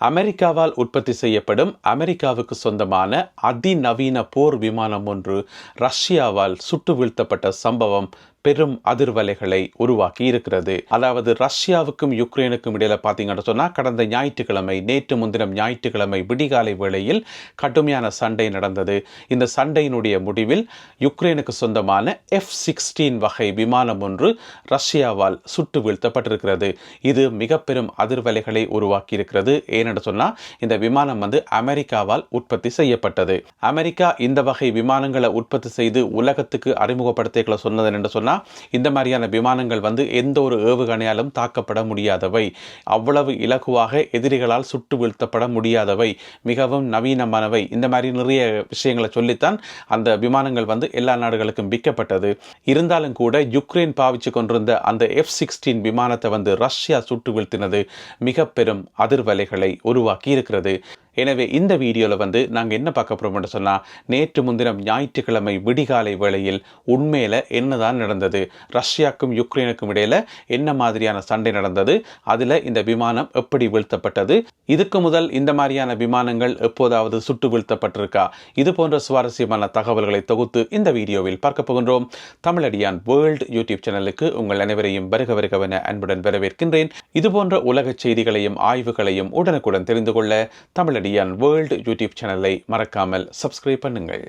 அமெரிக்காவால் உற்பத்தி செய்யப்படும் அமெரிக்காவுக்கு சொந்தமான அதிநவீன போர் விமானம் ஒன்று ரஷ்யாவால் சுட்டு வீழ்த்தப்பட்ட சம்பவம் பெரும் அதிர்வலைகளை உருவாக்கி இருக்கிறது. அதாவது ரஷ்யாவுக்கும் யுக்ரைனுக்கும் இடையில பார்த்தீங்கன்னு சொன்னா கடந்த ஞாயிற்றுக்கிழமை நேற்று முன்தினம் ஞாயிற்றுக்கிழமை விடிகாலை வேளையில் கடுமையான சண்டை நடந்தது. இந்த சண்டையினுடைய முடிவில் யுக்ரைனுக்கு சொந்தமான எஃப் சிக்ஸ்டீன் வகை விமானம் ஒன்று ரஷ்யாவால் சுட்டு வீழ்த்தப்பட்டிருக்கிறது. இது மிக பெரும் அதிர்வலைகளை உருவாக்கி இருக்கிறது. ஏனென்று சொன்னா இந்த விமானம் வந்து அமெரிக்காவால் உற்பத்தி செய்யப்பட்டது. அமெரிக்கா இந்த வகை விமானங்களை உற்பத்தி செய்து உலகத்துக்கு அறிமுகப்படுத்திகளை சொன்னது என்று சொன்னா இந்த மாதிரியான விமானங்கள் வந்து எந்த ஒரு ஏவுகணையாலும் தாக்கப்பட முடியாதவை. அவ்வளவு இலகுவாக எதிரிகளால் சுட்டு வீழ்த்தப்பட முடியாதவை. மிகவும் நவீனமானவை. இந்த மாதிரி நிறைய விஷயங்களை சொல்லித்தான் அந்த விமானங்கள் வந்து எல்லா நாடுகளுக்கும் விற்கப்பட்டது. இருந்தாலும் கூட யுக்ரைன் பாவிச்சு கொண்டிருந்த அந்த எஃப் சிக்ஸ்டீன் விமானத்தை வந்து ரஷ்யா சுட்டு வீழ்த்தினது மிக பெரும் அதிர்வலைகளை உருவாக்கி இருக்கிறது எனவே இந்த வீடியோவில் வந்து நாங்கள் என்ன பார்க்க போகிறோம்னு சொன்னால் நேற்று முன்தினம் ஞாயிற்றுக்கிழமை விடிகாலை வேளையில் உண்மையில் என்னதான் நடந்தது? ரஷ்யாக்கும் யுக்ரைனுக்கும் இடையில் என்ன மாதிரியான சண்டை நடந்தது? அதில் இந்த விமானம் எப்படி வீழ்த்தப்பட்டது? இதுக்கு முதல் இந்த மாதிரியான விமானங்கள் எப்போதாவது சுட்டு வீழ்த்தப்பட்டிருக்கா? இது போன்ற சுவாரஸ்யமான தகவல்களை தொகுத்து இந்த வீடியோவில் பார்க்க போகின்றோம். தமிழடியான் வேர்ல்டு யூடியூப் சேனலுக்கு உங்கள் அனைவரையும் வருக வருகவென அன்புடன் வரவேற்கின்றேன். இது போன்ற உலக செய்திகளையும் ஆய்வுகளையும் உடனுக்குடன் தெரிந்து கொள்ள தமிழடி அடியான் வேர்ல்டு யூடியூப் சேனலை மறக்காமல் சப்ஸ்கிரைப் பண்ணுங்கள்.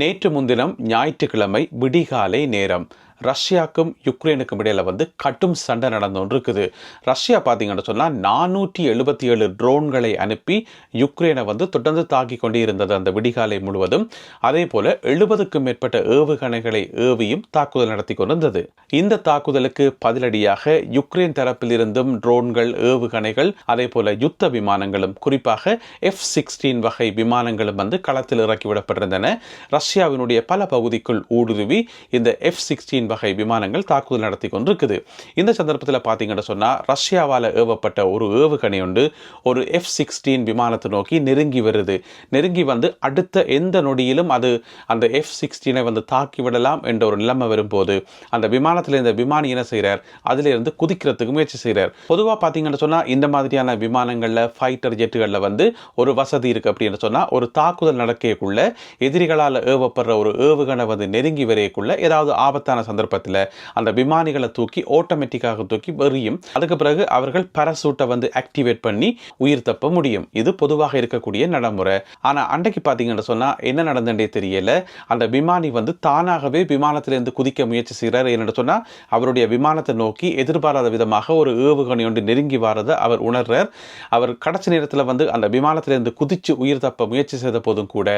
நேற்று முன்தினம் ஞாயிற்றுக்கிழமை விடிகாலை நேரம். ரஷ்யாவுக்கும் யுக்ரைனுக்கும் இடையில வந்து கட்டும் சண்டை நடந்து இருக்குது ரஷ்யா பார்த்தீங்கன்னு சொன்னால் நானூற்றி எழுபத்தி ஏழு ட்ரோன்களை அனுப்பி யுக்ரைனை வந்து தொடர்ந்து தாக்கி கொண்டே இருந்தது அந்த விடிகாலை முழுவதும். அதே போல் எழுபதுக்கும் மேற்பட்ட ஏவுகணைகளை ஏவியும் தாக்குதல் நடத்தி கொண்டிருந்தது. இந்த தாக்குதலுக்கு பதிலடியாக யுக்ரைன் தரப்பிலிருந்தும் ட்ரோன்கள் ஏவுகணைகள் அதே போல யுத்த விமானங்களும் குறிப்பாக எஃப் சிக்ஸ்டீன் வகை விமானங்களும் வந்து களத்தில் இறக்கிவிடப்பட்டிருந்தன ரஷ்யாவினுடைய பல பகுதிக்குள் ஊடுருவி இந்த எஃப் சிக்ஸ்டீன் வகை விமானங்கள் தாக்குதல் நடத்தி கொண்டிருக்குது இந்த சந்தர்ப்பத்தில் பார்த்தீங்கன்னு சொன்னால் ரஷ்யாவால் ஏவப்பட்ட ஒரு ஏவுகணை உண்டு. ஒரு எஃப் சிக்ஸ்டீன் விமானத்தை நோக்கி நெருங்கி வருது. நெருங்கி வந்து அடுத்த எந்த நொடியிலும் அது அந்த எஃப் சிக்ஸ்டீனை வந்து தாக்கி விடலாம் என்ற ஒரு நிலைமை வரும்போது அந்த விமானத்தில் இந்த விமானி என்ன செய்கிறார் அதிலிருந்து குதிக்கிறதுக்கு முயற்சி செய்கிறார் பொதுவாக பார்த்தீங்கன்னு சொன்னால் இந்த மாதிரியான விமானங்களில் ஃபைட்டர் ஜெட்டுகளில் வந்து ஒரு வசதி இருக்குது அப்படின்னு சொன்னால் ஒரு தாக்குதல் நடக்கக்குள்ள எதிரிகளால் ஏவப்படுற ஒரு ஏவுகணை வந்து நெருங்கி வரையக்குள்ள ஏதாவது ஆபத்தான சந்தர்ப்பத்தில் அந்த விமானிகளை தூக்கி ஆட்டோமேட்டிக்காக தூக்கி எறியும். அதுக்கு பிறகு அவர்கள் பரசூட்டை வந்து ஆக்டிவேட் பண்ணி உயிர் தப்ப முடியும். இது பொதுவாக இருக்கக்கூடிய நடைமுறை. ஆனால் அன்றைக்கு பார்த்தீங்கன்னு சொன்னால் என்ன நடந்தே தெரியல. அந்த விமானி வந்து தானாகவே விமானத்திலிருந்து குதிக்க முயற்சி செய்கிறார் என்னென்னு சொன்னால் அவருடைய விமானத்தை நோக்கி எதிர்பாராத விதமாக ஒரு ஏவுகணை ஒன்று நெருங்கி வாரதை அவர் உணர்றார். அவர் கடைசி நேரத்தில் வந்து அந்த விமானத்திலிருந்து குதித்து உயிர் தப்ப முயற்சி செய்த போதும் கூட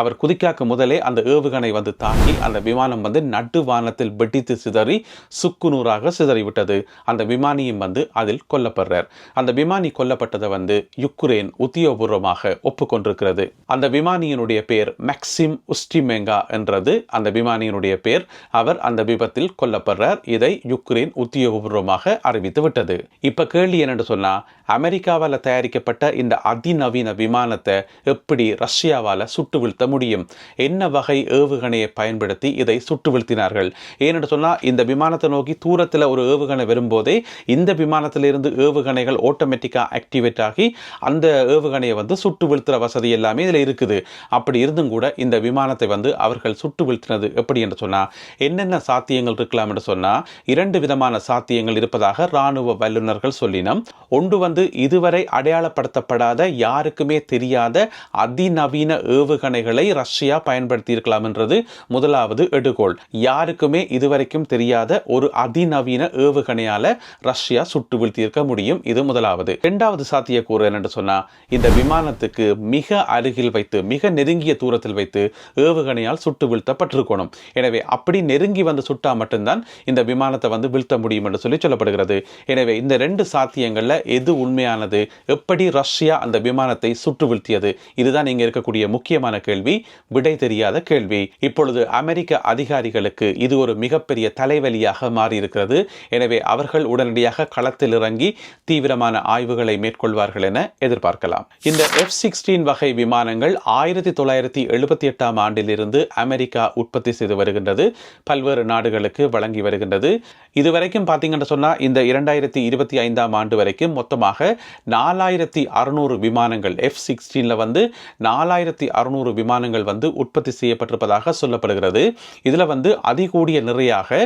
அவர் குதிக்காக்க முதலே அந்த ஏவுகணை வந்து தாக்கி அந்த விமானம் வந்து நடு வானத்தில் வெடித்து சிதறி சுக்குநூறாக சிதறிவிட்டது. அந்த விமானியும் வந்து அதில் கொல்லப்படுறார். அந்த விமானி கொல்லப்பட்டதை வந்து யுக்ரைன் உத்தியோகபூர்வமாக ஒப்புக்கொண்டிருக்கிறது. அந்த விமானியினுடைய பேர் மேக்சிம் உஸ்டிமெங்கா என்றது. அந்த விமானியினுடைய பேர் அவர் அந்த விபத்தில் கொல்லப்படுறார். இதை யுக்ரைன் உத்தியோகபூர்வமாக அறிவித்து விட்டது. இப்ப கேள்வி என்னன்னு சொன்னா அமெரிக்காவால் தயாரிக்கப்பட்ட இந்த அதிநவீன விமானத்தை எப்படி ரஷ்யாவால் சுட்டு வீழ்த்த முடியும்? என்ன வகை ஏவுகணையை பயன்படுத்தி இதை சுட்டு வீழ்த்தினார்கள் ஏனென்று சொன்னால் இந்த விமானத்தை நோக்கி தூரத்தில் ஒரு ஏவுகணை வரும்போதே இந்த விமானத்திலிருந்து ஏவுகணைகள் ஆட்டோமேட்டிக்காக ஆக்டிவேட் ஆகி அந்த ஏவுகணையை வந்து சுட்டு வீழ்த்துற வசதி எல்லாமே இதில் இருக்குது. அப்படி இருந்தும் கூட இந்த விமானத்தை வந்து அவர்கள் சுட்டு வீழ்த்தினது எப்படி என்று சொன்னால் என்னென்ன சாத்தியங்கள் இருக்கலாம் என்று சொன்னால் இரண்டு விதமான சாத்தியங்கள் இருப்பதாக இராணுவ வல்லுநர்கள் சொல்லினோம். ஒன்று வந்து இதுவரை அடையாளப்படுத்தப்படாத யாருக்குமே தெரியாத அதிநவீன ஏவுகணைகளை ரஷ்யா பயன்படுத்தி இருக்கலாம் என்றது முதலாவது எடுகோள். யாருக்குமே இது இதுவரைக்கும் தெரியாத ஒரு அதிநவீன ஏவுகணையால ரஷ்யா சுட்டு வீழ்த்தியிருக்க முடியும். இது முதலாவது. இரண்டாவது சாத்தியக்கூறு என்னென்று சொன்னா இந்த விமானத்துக்கு மிக அருகில் வைத்து மிக நெருங்கிய தூரத்தில் வைத்து ஏவுகணையால் சுட்டு வீழ்த்தப்பட்டிருக்கணும். எனவே அப்படி நெருங்கி வந்து சுட்டா மட்டும்தான் இந்த விமானத்தை வந்து வீழ்த்த முடியும் என்று சொல்லி சொல்லப்படுகிறது. எனவே இந்த ரெண்டு சாத்தியங்கள்ல எது உண்மையானது? எப்படி ரஷ்யா அந்த விமானத்தை சுட்டு வீழ்த்தியது? இதுதான் இங்க இருக்கக்கூடிய முக்கியமான கேள்வி விடை தெரியாத கேள்வி. இப்பொழுது அமெரிக்க அதிகாரிகளுக்கு இது ஒரு மிக மிகப்பெரிய தலைவலியாக மாறியிருக்கிறது. எனவே அவர்கள் உடனடியாக களத்தில் இறங்கி தீவிரமான ஆய்வுகளை மேற்கொள்வார்கள் என எதிர்பார்க்கலாம். இந்த எஃப் சிக்ஸ்டீன் வகை விமானங்கள் ஆயிரத்தி தொள்ளாயிரத்தி எழுபத்தி எட்டாம் ஆண்டிலிருந்து அமெரிக்கா உற்பத்தி செய்து வருகின்றது. பல்வேறு நாடுகளுக்கு வழங்கி வருகின்றது. இதுவரைக்கும் பார்த்தீங்கன்னு சொன்னால் இந்த இரண்டாயிரத்தி இருபத்தி ஐந்தாம் ஆண்டு வரைக்கும் மொத்தமாக நாலாயிரத்தி அறுநூறு விமானங்கள் எஃப் சிக்ஸ்டீனில் வந்து நாலாயிரத்தி அறுநூறு விமானங்கள் வந்து உற்பத்தி செய்யப்பட்டிருப்பதாக சொல்லப்படுகிறது. இதில் வந்து அதிகூடிய முறையாக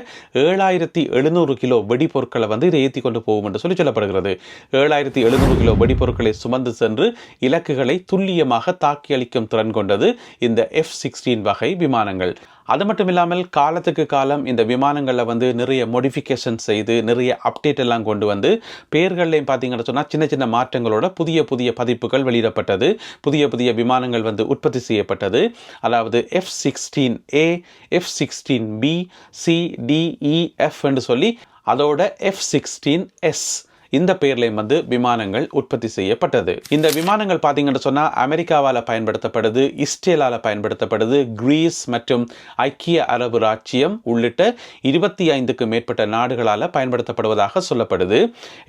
ஏழாயிரத்தி எழுநூறு கிலோ வெடிபொருட்களை வந்து இதை ஏற்றி கொண்டு போகும் என்று சொல்லி சொல்லப்படுகிறது. ஏழாயிரத்தி எழுநூறு கிலோ வெடிபொருட்களை சுமந்து சென்று இலக்குகளை துல்லியமாக தாக்கி அளிக்கும் திறன் கொண்டது இந்த எஃப் சிக்ஸ்டீன் வகை விமானங்கள். அது மட்டும் இல்லாமல் காலத்துக்கு காலம் இந்த விமானங்களில் வந்து நிறைய மோடிஃபிகேஷன் செய்து நிறைய அப்டேட் எல்லாம் கொண்டு வந்து பேர்கள்லையும் பார்த்தீங்கன்னு சொன்னால் சின்ன சின்ன மாற்றங்களோட புதிய புதிய பதிப்புகள் வெளியிடப்பட்டது. புதிய புதிய விமானங்கள் வந்து உற்பத்தி செய்யப்பட்டது. அதாவது F sixteen A F sixteen B C DEF என்று சொல்லி அதோட எஃப் சிக்ஸ்டீன் எஸ் இந்த பெயர்லையும் வந்து விமானங்கள் உற்பத்தி செய்யப்பட்டது. இந்த விமானங்கள் பார்த்தீங்கன்னு சொன்னால் அமெரிக்காவால் பயன்படுத்தப்படுது இஸ்ரேலால் பயன்படுத்தப்படுது கிரீஸ் மற்றும் ஐக்கிய அரபு ராச்சியம் உள்ளிட்ட இருபத்தி ஐந்துக்கு மேற்பட்ட நாடுகளால் பயன்படுத்தப்படுவதாக சொல்லப்படுது.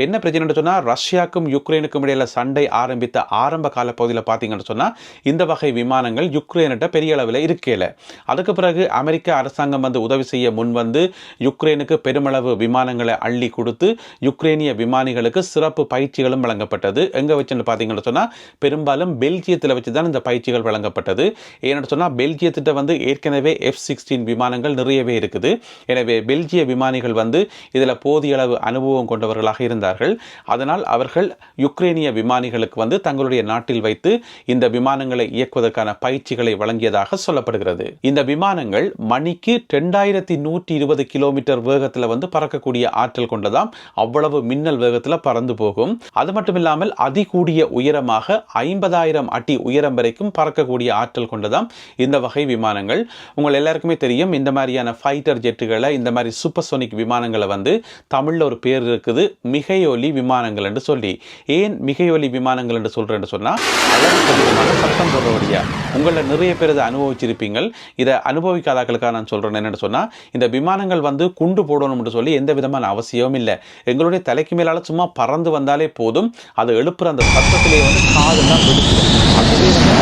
என்ன பிரச்சனைன்னு சொன்னால் ரஷ்யாவுக்கும் யுக்ரைனுக்கும் இடையில சண்டை ஆரம்பித்த ஆரம்ப கால பகுதியில் பார்த்தீங்கன்னு சொன்னால் இந்த வகை விமானங்கள் யுக்ரைன்கிட்ட பெரிய அளவில் இருக்கல அதுக்கு பிறகு அமெரிக்க அரசாங்கம் வந்து உதவி செய்ய முன் வந்து யுக்ரைனுக்கு பெருமளவு விமானங்களை அள்ளி கொடுத்து யுக்ரைனிய விமான விமானிகளுக்கு சிறப்பு பயிற்சிகளும் வழங்கப்பட்டது. எங்கே வச்சுன்னு பார்த்தீங்கன்னு சொன்னால் பெரும்பாலும் பெல்ஜியத்தில் வச்சு தான் இந்த பயிற்சிகள் வழங்கப்பட்டது. ஏன்னு சொன்னால் பெல்ஜியத்திட்ட வந்து ஏற்கனவே எஃப் சிக்ஸ்டீன் விமானங்கள் நிறையவே இருக்குது. எனவே பெல்ஜிய விமானிகள் வந்து இதில் போதிய அளவு அனுபவம் கொண்டவர்களாக இருந்தார்கள். அதனால் அவர்கள் யுக்ரைனிய விமானிகளுக்கு வந்து தங்களுடைய நாட்டில் வைத்து இந்த விமானங்களை இயக்குவதற்கான பயிற்சிகளை வழங்கியதாக சொல்லப்படுகிறது. இந்த விமானங்கள் மணிக்கு ரெண்டாயிரத்தி நூற்றி இருபது கிலோமீட்டர் வேகத்தில் வந்து பறக்கக்கூடிய ஆற்றல் கொண்டதாம் அவ்வளவு மின்னல் வேக நேரத்தில் பறந்து போகும். அது மட்டும் இல்லாமல் அதிகூடிய உயரமாக ஐம்பதாயிரம் அடி உயரம் வரைக்கும் பறக்கக்கூடிய ஆற்றல் கொண்டதாம் இந்த வகை விமானங்கள். உங்கள் எல்லாருக்குமே தெரியும் இந்த மாதிரியான ஃபைட்டர் ஜெட்டுகளை இந்த மாதிரி சூப்பர்சோனிக் விமானங்களை வந்து தமிழில் ஒரு பேர் இருக்குது மிகையொலி விமானங்கள் என்று சொல்லி. ஏன் மிகையொலி விமானங்கள் என்று சொல்கிறேன்னு சொன்னால் அளவுக்கு அதிகமாக சத்தம் போடுறபடியா. உங்களில் நிறைய பேர் இதை அனுபவிச்சிருப்பீங்கள். இதை அனுபவிக்காதாக்களுக்காக நான் சொல்கிறேன் என்னென்னு சொன்னால் இந்த விமானங்கள் வந்து குண்டு போடணும்னு சொல்லி எந்த விதமான அவசியமும் இல்லை. எங்களுடைய தலைக்கு மேலால் சும்மா பறந்து வந்தாலே போதும். அதை எழுப்புற அந்த சத்தத்திலே வந்து காதெல்லாம் வெடிச்சிடும். அதுவே வந்து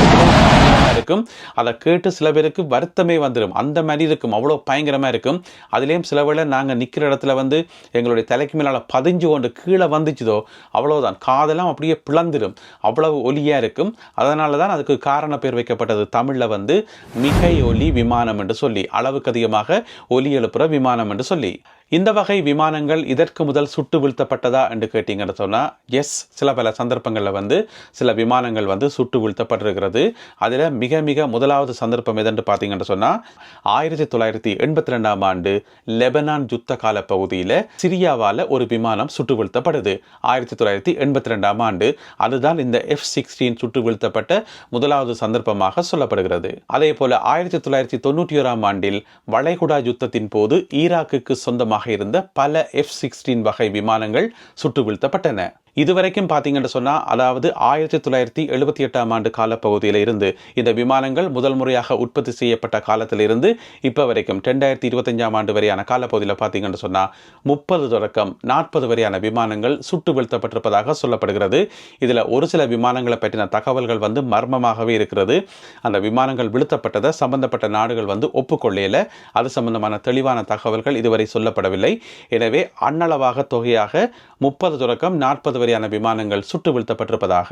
இருக்கும். அதை கேட்டு சில பேருக்கு வருத்தமே வந்துடும் அந்த மாதிரி இருக்கும். அவ்வளோ பயங்கரமாக இருக்கும். அதுலேயும் சில வேளை நாங்கள் நிற்கிற இடத்துல வந்து எங்களுடைய தலைக்கு மேலால் பதிஞ்சு கொண்டு கீழே வந்துச்சுதோ அவ்வளோதான் காதெல்லாம் அப்படியே பிளந்துடும் அவ்வளவு ஒலியாக இருக்கும். அதனால தான் அதுக்கு காரண பேர் வைக்கப்பட்டது தமிழில் வந்து மிகை ஒலி விமானம் என்று சொல்லி அளவுக்கு அதிகமாக ஒலி எழுப்புற விமானம் என்று சொல்லி. இந்த வகை விமானங்கள் இதற்கு முதல் சுட்டு வீழ்த்தப்பட்டதா என்று கேட்டீங்கன்னு சொன்னால் எஸ் சில பல சந்தர்ப்பங்களில் வந்து சில விமானங்கள் வந்து சுட்டு வீழ்த்தப்பட்டிருக்கிறது. அதில் மிக மிக முதலாவது சந்தர்ப்பம் எதென்று பார்த்தீங்கன்னு சொன்னால் ஆயிரத்தி தொள்ளாயிரத்தி எண்பத்தி ரெண்டாம் ஆண்டு லெபனான் யுத்த கால பகுதியில் சிரியாவால் ஒரு விமானம் சுட்டு வீழ்த்தப்படுது. ஆயிரத்தி தொள்ளாயிரத்தி எண்பத்தி ரெண்டாம் ஆண்டு அதுதான் இந்த எஃப் சிக்ஸ்டீன் சுட்டு வீழ்த்தப்பட்ட முதலாவது சந்தர்ப்பமாக சொல்லப்படுகிறது. அதே போல ஆயிரத்தி தொள்ளாயிரத்தி தொண்ணூற்றி ஓராம் ஆண்டில் வளைகுடா யுத்தத்தின் போது ஈராக்குக்கு சொந்தமாக இருந்த பல எஃப் சிக்ஸ்டீன் வகை விமானங்கள் சுட்டு வீழ்த்தப்பட்டன இதுவரைக்கும் பார்த்தீங்கன்னு சொன்னால் அதாவது ஆயிரத்தி தொள்ளாயிரத்தி எழுபத்தி எட்டாம் ஆண்டு காலப்பகுதியில் இருந்து இந்த விமானங்கள் முதல் முறையாக உற்பத்தி செய்யப்பட்ட காலத்திலிருந்து இப்போ வரைக்கும் ரெண்டாயிரத்தி இருபத்தஞ்சாம் ஆண்டு வரையான காலப்பகுதியில் பார்த்தீங்கன்னு சொன்னால் முப்பது தொடக்கம் நாற்பது வரையான விமானங்கள் சுட்டு வீழ்த்தப்பட்டிருப்பதாக சொல்லப்படுகிறது. இதில் ஒரு சில விமானங்களை பற்றின தகவல்கள் வந்து மர்மமாகவே இருக்கிறது. அந்த விமானங்கள் வீழ்த்தப்பட்டதை சம்பந்தப்பட்ட நாடுகள் வந்து ஒப்புக்கொள்ளையில் அது சம்பந்தமான தெளிவான தகவல்கள் இதுவரை சொல்லப்படவில்லை. எனவே அன்னளவாக தொகையாக முப்பது தொடக்கம் நாற்பது வரையான விமானங்கள் சுட்டு வீழ்த்தப்பட்டிருப்பதாக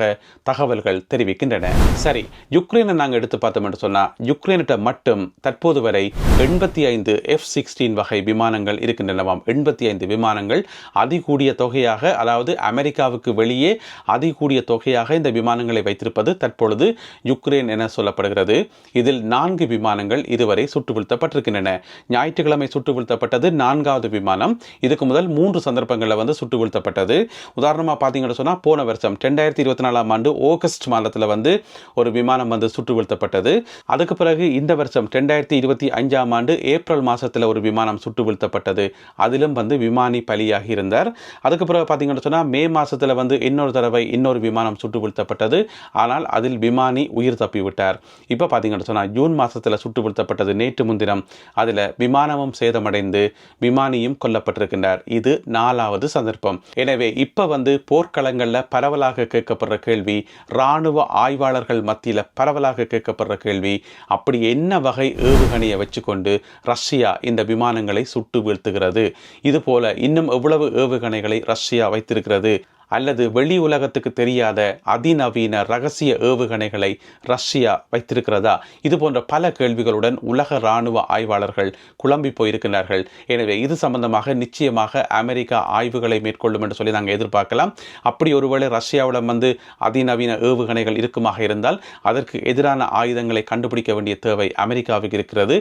தகவல்கள் தெரிவிக்கின்றன. சரி யுக்ரைனை நாங்கள் எடுத்து பார்த்தோம் என்று சொன்னால் யுக்ரைனிட்ட மட்டும் தற்போது வரை எண்பத்தி ஐந்து எஃப் சிக்ஸ்டீன் வகை விமானங்கள் இருக்கின்றனவாம் எண்பத்தி ஐந்து விமானங்கள் அதிகூடிய தொகையாக அதாவது அமெரிக்காவுக்கு வெளியே அதிகூடிய தொகையாக இந்த விமானங்களை வைத்திருப்பது தற்பொழுது யுக்ரைன் என சொல்லப்படுகிறது. இதில் நான்கு விமானங்கள் இதுவரை சுட்டு வீழ்த்தப்பட்டிருக்கின்றன. ஞாயிற்றுக்கிழமை சுட்டு வீழ்த்தப்பட்டது நான்காவது விமானம். இதுக்கு முதல் மூன்று சந்தர்ப்பங்களில் வந்து சுட்டு வீழ்த்தப்பட்டது. உதாரணமாக பார்த்தீங்கன்னு சொன்னால் போன வருஷம் ரெண்டாயிரத்தி இருபத்தி நாலாம் ஆண்டு ஆகஸ்ட் மாதத்தில் வந்து ஒரு விமானம் வந்து சுட்டு வீழ்த்தப்பட்டது அதுக்கு பிறகு இந்த வருஷம் ரெண்டாயிரத்தி இருபத்தி அஞ்சாம் ஆண்டு ஏப்ரல் மாதத்தில் ஒரு விமானம் சுட்டு வீழ்த்தப்பட்டது அதிலும் வந்து விமானி பலியாகி இருந்தார். அதுக்கு பிறகு பார்த்தீங்கன்னு சொன்னால் மே மாதத்தில் வந்து இன்னொரு தடவை இன்னொரு விமானம் சுட்டு வீழ்த்தப்பட்டது ஆனால் அதில் விமானி உயிர் தப்பிவிட்டார். இப்போ பார்த்தீங்கன்னு சொன்னால் ஜூன் மாதத்தில் சுட்டு வீழ்த்தப்பட்டது நேற்று முன்தினம். அதில் விமானமும் சேதமடைந்து விமானியும் கொல்லப்பட்டிருக்கின்றார். இது நாலாவது சந்தர்ப்பம். எனவே இப்போ வந்து போர்க்களங்களில் பரவலாக கேட்கப்படுற கேள்வி இராணுவ ஆய்வாளர்கள் மத்தியில் பரவலாக கேட்கப்படுற கேள்வி அப்படி என்ன வகை ஏவுகணையை வச்சுக்கொண்டு ரஷ்யா இந்த விமானங்களை சுட்டு வீழ்த்துகிறது? இதுபோல இன்னும் எவ்வளவு ஏவுகணைகளை ரஷ்யா வைத்திருக்கிறது? அல்லது வெளி உலகத்துக்கு தெரியாத அதிநவீன ரகசிய ஏவுகணைகளை ரஷ்யா வைத்திருக்கிறதா? இது போன்ற பல கேள்விகளுடன் உலக இராணுவ ஆய்வாளர்கள் குழம்பி போயிருக்கிறார்கள் எனவே இது சம்பந்தமாக நிச்சயமாக அமெரிக்கா ஆய்வுகளை மேற்கொள்ளும் என்று சொல்லி நாங்கள் எதிர்பார்க்கலாம். அப்படி ஒருவேளை ரஷ்யாவிடம் வந்து அதிநவீன ஏவுகணைகள் இருக்குமாக இருந்தால் அதற்கு எதிரான ஆயுதங்களை கண்டுபிடிக்க வேண்டிய தேவை அமெரிக்காவுக்கு இருக்கிறது.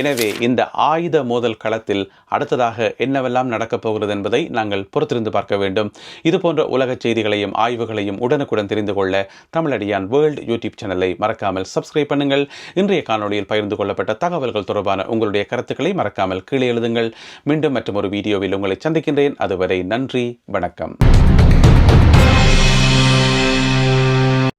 எனவே இந்த ஆயுத மோதல் களத்தில் அடுத்ததாக என்னவெல்லாம் நடக்கப் போகிறது என்பதை நாங்கள் பொறுத்திருந்து பார்க்க வேண்டும். இது போன்ற உலக செய்திகளையும் ஆய்வுகளையும் உடனுக்குடன் தெரிந்து கொள்ள தமிழடியான் வேர்ல்டு யூடியூப் சேனலை மறக்காமல் சப்ஸ்கிரைப் பண்ணுங்கள். இன்றைய காணொலியில் பகிர்ந்து கொள்ளப்பட்ட தகவல்கள் தொடர்பான உங்களுடைய கருத்துக்களை மறக்காமல் கீழே எழுதுங்கள். மீண்டும் மற்றும் ஒரு வீடியோவில் உங்களை சந்திக்கின்றேன். அதுவரை நன்றி வணக்கம்.